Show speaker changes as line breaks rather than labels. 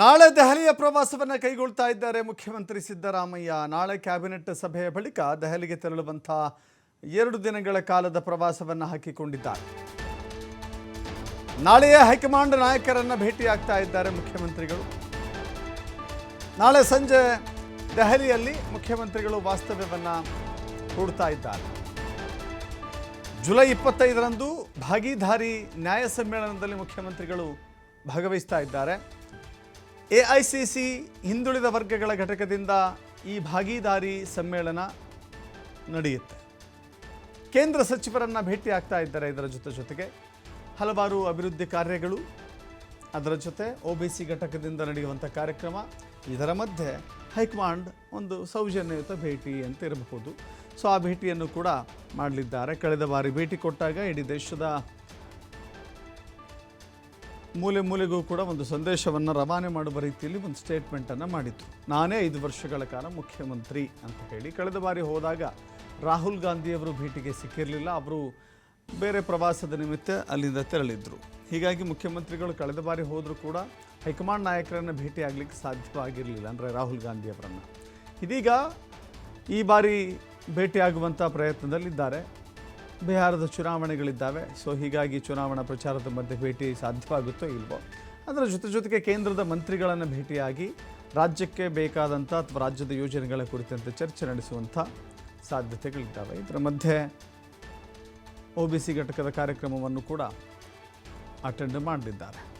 ನಾಳೆ ದೆಹಲಿಯ ಪ್ರವಾಸವನ್ನು ಕೈಗೊಳ್ತಾ ಇದ್ದಾರೆ ಮುಖ್ಯಮಂತ್ರಿ ಸಿದ್ದರಾಮಯ್ಯ. ನಾಳೆ ಕ್ಯಾಬಿನೆಟ್ ಸಭೆಯ ಬಳಿಕ ದೆಹಲಿಗೆ ತೆರಳುವಂಥ ಎರಡು ದಿನಗಳ ಕಾಲದ ಪ್ರವಾಸವನ್ನು ಹಾಕಿಕೊಂಡಿದ್ದಾರೆ. ನಾಳೆಯೇ ಹೈಕಮಾಂಡ್ ನಾಯಕರನ್ನ ಭೇಟಿಯಾಗ್ತಾ ಇದ್ದಾರೆ ಮುಖ್ಯಮಂತ್ರಿಗಳು. ನಾಳೆ ಸಂಜೆ ದೆಹಲಿಯಲ್ಲಿ ಮುಖ್ಯಮಂತ್ರಿಗಳು ವಾಸ್ತವ್ಯವನ್ನು ಹೂಡ್ತಾ ಇದ್ದಾರೆ. ಜುಲೈ ಇಪ್ಪತ್ತೈದರಂದು ಭಾಗಿದಾರಿ ನ್ಯಾಯ ಸಮ್ಮೇಳನದಲ್ಲಿ ಮುಖ್ಯಮಂತ್ರಿಗಳು ಭಾಗವಹಿಸ್ತಾ ಇದ್ದಾರೆ. ಎ ಐ ಸಿ ಸಿ ಹಿಂದುಳಿದ ವರ್ಗಗಳ ಘಟಕದಿಂದ ಈ ಭಾಗಿದಾರಿ ಸಮ್ಮೇಳನ ನಡೆಯುತ್ತೆ. ಕೇಂದ್ರ ಸಚಿವರನ್ನು ಭೇಟಿ ಆಗ್ತಾ ಇದ್ದಾರೆ ಇದರ ಜೊತೆ ಜೊತೆಗೆ. ಹಲವಾರು ಅಭಿವೃದ್ಧಿ ಕಾರ್ಯಗಳು ಅದರ ಜೊತೆ ಒ ಬಿ ಸಿ ಘಟಕದಿಂದ ನಡೆಯುವಂಥ ಕಾರ್ಯಕ್ರಮ. ಇದರ ಮಧ್ಯೆ ಹೈಕಮಾಂಡ್ ಒಂದು ಸೌಜನ್ಯಯುತ ಭೇಟಿ ಅಂತ ಇರಬಹುದು. ಸೊ, ಆ ಭೇಟಿಯನ್ನು ಕೂಡ ಮಾಡಲಿದ್ದಾರೆ. ಕಳೆದ ಬಾರಿ ಭೇಟಿ ಕೊಟ್ಟಾಗ ಇಡೀ ದೇಶದ ಮೂಲೆ ಮೂಲೆಗೂ ಕೂಡ ಒಂದು ಸಂದೇಶವನ್ನು ರವಾನೆ ಮಾಡುವ ರೀತಿಯಲ್ಲಿ ಒಂದು ಸ್ಟೇಟ್ಮೆಂಟನ್ನು ಮಾಡಿತ್ತು ನಾನೇ ಐದು ವರ್ಷಗಳ ಕಾಲ ಮುಖ್ಯಮಂತ್ರಿ ಅಂತ ಹೇಳಿ ಕಳೆದ ಬಾರಿ ಹೋದಾಗ ರಾಹುಲ್ ಗಾಂಧಿಯವರು ಭೇಟಿಗೆ ಸಿಕ್ಕಿರಲಿಲ್ಲ. ಅವರು ಬೇರೆ ಪ್ರವಾಸದ ನಿಮಿತ್ತ ಅಲ್ಲಿಂದ ತೆರಳಿದ್ರು. ಹೀಗಾಗಿ ಮುಖ್ಯಮಂತ್ರಿಗಳು ಕಳೆದ ಬಾರಿ ಹೋದರೂ ಕೂಡ ಹೈಕಮಾಂಡ್ ನಾಯಕರನ್ನು ಭೇಟಿ ಆಗಲಿಕ್ಕೆ ಸಾಧ್ಯವಾಗಿರಲಿಲ್ಲ ಅಂದರೆ ರಾಹುಲ್ ಗಾಂಧಿಯವರನ್ನು ಇದೀಗ ಈ ಬಾರಿ ಭೇಟಿಯಾಗುವಂಥ ಪ್ರಯತ್ನದಲ್ಲಿದ್ದಾರೆ. ಬಿಹಾರದ ಚುನಾವಣೆಗಳಿದ್ದಾವೆ. ಸೊ ಹೀಗಾಗಿ ಚುನಾವಣಾ ಪ್ರಚಾರದ ಮಧ್ಯೆ ಭೇಟಿ ಸಾಧ್ಯವಾಗುತ್ತೋ ಇಲ್ವೋ? ಅದರ ಜೊತೆ ಜೊತೆಗೆ ಕೇಂದ್ರದ ಮಂತ್ರಿಗಳನ್ನು ಭೇಟಿಯಾಗಿ ರಾಜ್ಯಕ್ಕೆ ಬೇಕಾದಂಥ ಅಥವಾ ರಾಜ್ಯದ ಯೋಜನೆಗಳ ಕುರಿತಂತೆ ಚರ್ಚೆ ನಡೆಸುವಂಥ ಸಾಧ್ಯತೆಗಳಿದ್ದಾವೆ. ಇದರ ಮಧ್ಯೆ ಒ ಬಿ ಸಿ ಘಟಕದ ಕಾರ್ಯಕ್ರಮವನ್ನು ಕೂಡ ಅಟೆಂಡ್ ಮಾಡಲಿದ್ದಾರೆ